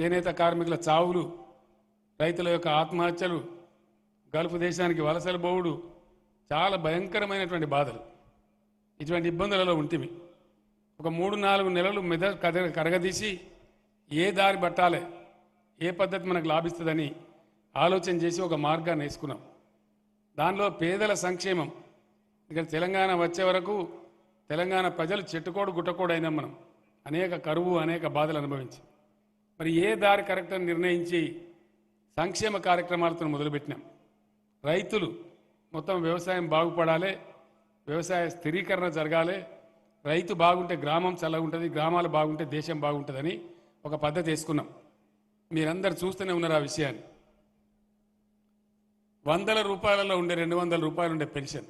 చేనేత కార్మికుల చావులు రైతుల యొక్క ఆత్మహత్యలు గల్ఫ్ దేశానికి వలసలు బోవుడు చాలా భయంకరమైనటువంటి బాధలు. ఇటువంటి ఇబ్బందులలో ఉంటిమి. ఒక మూడు నాలుగు నెలలు మెద కద కరగదీసి ఏ దారి పట్టాలి ఏ పద్ధతి మనకు లాభిస్తుందని ఆలోచన చేసి ఒక మార్గాన్ని వేసుకున్నాం. దానిలో పేదల సంక్షేమం. ఇక్కడ తెలంగాణ వచ్చే వరకు తెలంగాణ ప్రజలు చెట్టుకోడు గుట్టకోడు అయినాం మనం. అనేక కరువు అనేక బాధలు అనుభవించి. మరి ఏ దారి కరెక్ట్ అని నిర్ణయించి సంక్షేమ కార్యక్రమాలతో మొదలుపెట్టినాం. రైతులు మొత్తం వ్యవసాయం బాగుపడాలి వ్యవసాయ స్థిరీకరణ జరగాలి రైతు బాగుంటే గ్రామం చల్లగుంటుంది గ్రామాలు బాగుంటే దేశం బాగుంటుందని ఒక పద్ధతి వేసుకున్నాం. మీరందరు చూస్తూనే ఉన్నారు ఆ విషయాన్ని. వందల రూపాయలలో ఉండే రెండు వందల రూపాయలు ఉండే పెన్షన్.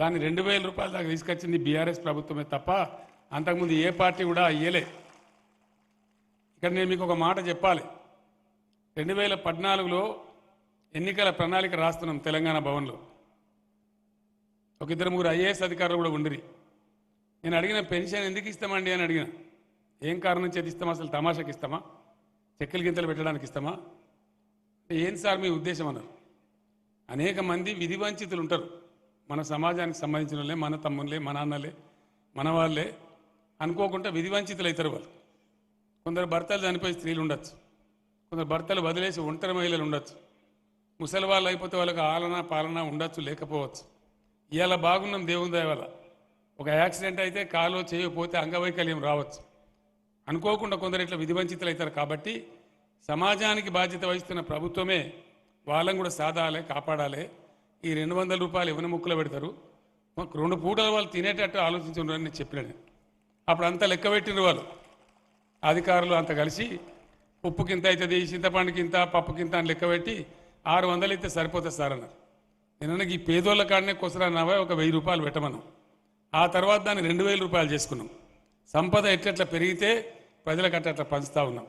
దాన్ని రెండు వేల రూపాయల దాకా తీసుకొచ్చింది బీఆర్ఎస్ ప్రభుత్వమే తప్ప అంతకుముందు ఏ పార్టీ కూడా ఇయ్యలే. ఇక్కడ నేను మీకు ఒక మాట చెప్పాలి. రెండు వేల పద్నాలుగులో ఎన్నికల ప్రణాళిక రాస్తున్నాం తెలంగాణ భవన్లో. ఒక ఇద్దరు ముగ్గురు ఐఏఎస్ అధికారులు కూడా ఉండిరి. నేను అడిగిన పెన్షన్ ఎందుకు ఇస్తామండి అని అడిగిన. ఏం కారణం చేతి ఇస్తామా? అసలు తమాషాకి ఇస్తామా? చెక్కలు గింతలు పెట్టడానికి ఇస్తామా? ఏం సార్ మీ ఉద్దేశం అన్నారు. అనేక మంది విధి వంచితులు ఉంటారు. మన సమాజానికి సంబంధించిన వాళ్ళే మన తమ్ముళ్ళే మన అన్నలే మన వాళ్ళే అనుకోకుండా విధి వంచితులు అవుతారు వాళ్ళు. కొందరు భర్తలు చనిపోయి స్త్రీలు ఉండొచ్చు. కొందరు భర్తలు వదిలేసి ఒంటరి మహిళలు ఉండొచ్చు. ముసలి వాళ్ళు అయిపోతే వాళ్ళకి ఆలన పాలన ఉండొచ్చు లేకపోవచ్చు. ఇవాళ బాగున్నాం దేవుని దయవల్ల ఒక యాక్సిడెంట్ అయితే కాలో చేయకపోతే అంగవైకల్యం రావచ్చు. అనుకోకుండా కొందరు ఇట్లా విధివంచితులు అవుతారు కాబట్టి సమాజానికి బాధ్యత వహిస్తున్న ప్రభుత్వమే వాళ్ళని కూడా సాధాలే కాపాడాలి. ఈ రెండు వందల రూపాయలు ఎవరి ముక్కులో పెడతారు? మాకు రెండు పూటలు వాళ్ళు తినేటట్టు ఆలోచించున్నారని నేను చెప్పినాను. అప్పుడు అంతా లెక్క పెట్టిన వాళ్ళు. అధికారులు అంత కలిసి ఉప్పుకింత అవుతుంది చింతపండుకింత పప్పుకింత అని లెక్కబెట్టి ఆరు వందలు అయితే సరిపోతుంది సార్ అన్నారు. నేను ఈ పేదోళ్ళ కాడనే కొసరానావా ఒక వెయ్యి రూపాయలు పెట్టమన్నాం. ఆ తర్వాత దాన్ని రెండు వేల రూపాయలు చేసుకున్నాం. సంపద ఎట్లెట్లా పెరిగితే ప్రజలకు అట్లా పంచుతా ఉన్నాం.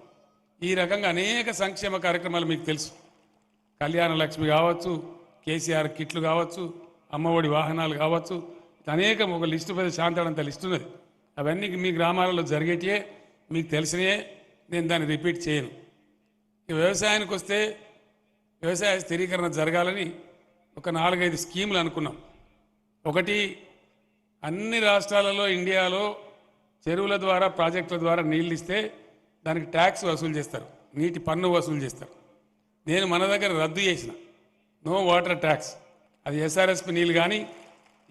ఈ రకంగా అనేక సంక్షేమ కార్యక్రమాలు మీకు తెలుసు. కళ్యాణ లక్ష్మి కావచ్చు కేసీఆర్ కిట్లు కావచ్చు అమ్మఒడి వాహనాలు కావచ్చు అనేకం ఒక లిస్టు పెద్ద శాంతాడంత లిస్టు ఉన్నది. అవన్నీ మీ గ్రామాలలో జరిగేటియే మీకు తెలిసినయే నేను దాన్ని రిపీట్ చేయను. ఈ వ్యవసాయానికి వస్తే వ్యవసాయ స్థిరీకరణ జరగాలని ఒక నాలుగైదు స్కీములు అనుకున్నాం. ఒకటి అన్ని రాష్ట్రాలలో ఇండియాలో చెరువుల ద్వారా ప్రాజెక్టుల ద్వారా నీళ్ళు ఇస్తే దానికి ట్యాక్స్ వసూలు చేస్తారు. నీటి పన్ను వసూలు చేస్తారు. నేను మన దగ్గర రద్దు చేసిన. No water tax. అది ఎస్ఆర్ఎస్పి నీళ్ళు కానీ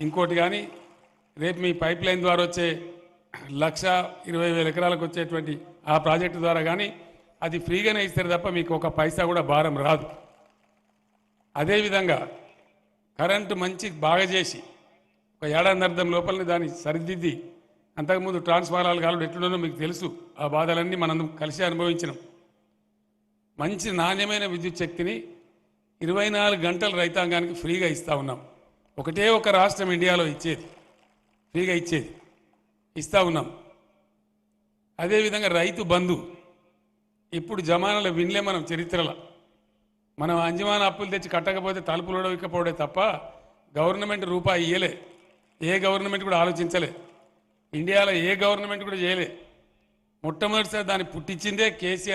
ఇంకోటి కానీ రేపు మీ పైప్ లైన్ ద్వారా వచ్చే లక్ష ఇరవై వేల ఎకరాలకు వచ్చేటువంటి ఆ ప్రాజెక్టు ద్వారా కానీ అది ఫ్రీగానే ఇస్తారు తప్ప మీకు ఒక పైసా కూడా భారం రాదు. అదేవిధంగా కరెంటు మంచి బాగా చేసి ఒక ఏడాది అర్థం లోపలనే దాన్ని సరిదిద్ది అంతకుముందు ట్రాన్స్ఫారాలు కాలు ఎట్లుండో మీకు తెలుసు ఆ బాధలన్నీ మనం కలిసి అనుభవించినాం. మంచి నాణ్యమైన విద్యుత్ శక్తిని ఇరవై నాలుగు గంటలు రైతాంగానికి ఫ్రీగా ఇస్తా ఉన్నాం. ఒకటే ఒక రాష్ట్రం ఇండియాలో ఇచ్చేది ఫ్రీగా ఇచ్చేది. ఇస్తా ఉన్నాం. అదేవిధంగా రైతు బంధు ఇప్పుడు జమానాలో వినలే మనం చరిత్రలో. మనం అంజమాన అప్పులు తెచ్చి కట్టకపోతే తలుపులు ఇకపోవడే తప్ప గవర్నమెంట్ రూపాయి ఇయ్యలే. ఏ గవర్నమెంట్ కూడా ఆలోచించలే. ఇండియాలో ఏ గవర్నమెంట్ కూడా చేయలే. మొట్టమొదటిసారి దాన్ని పుట్టించిందే కేసీఆర్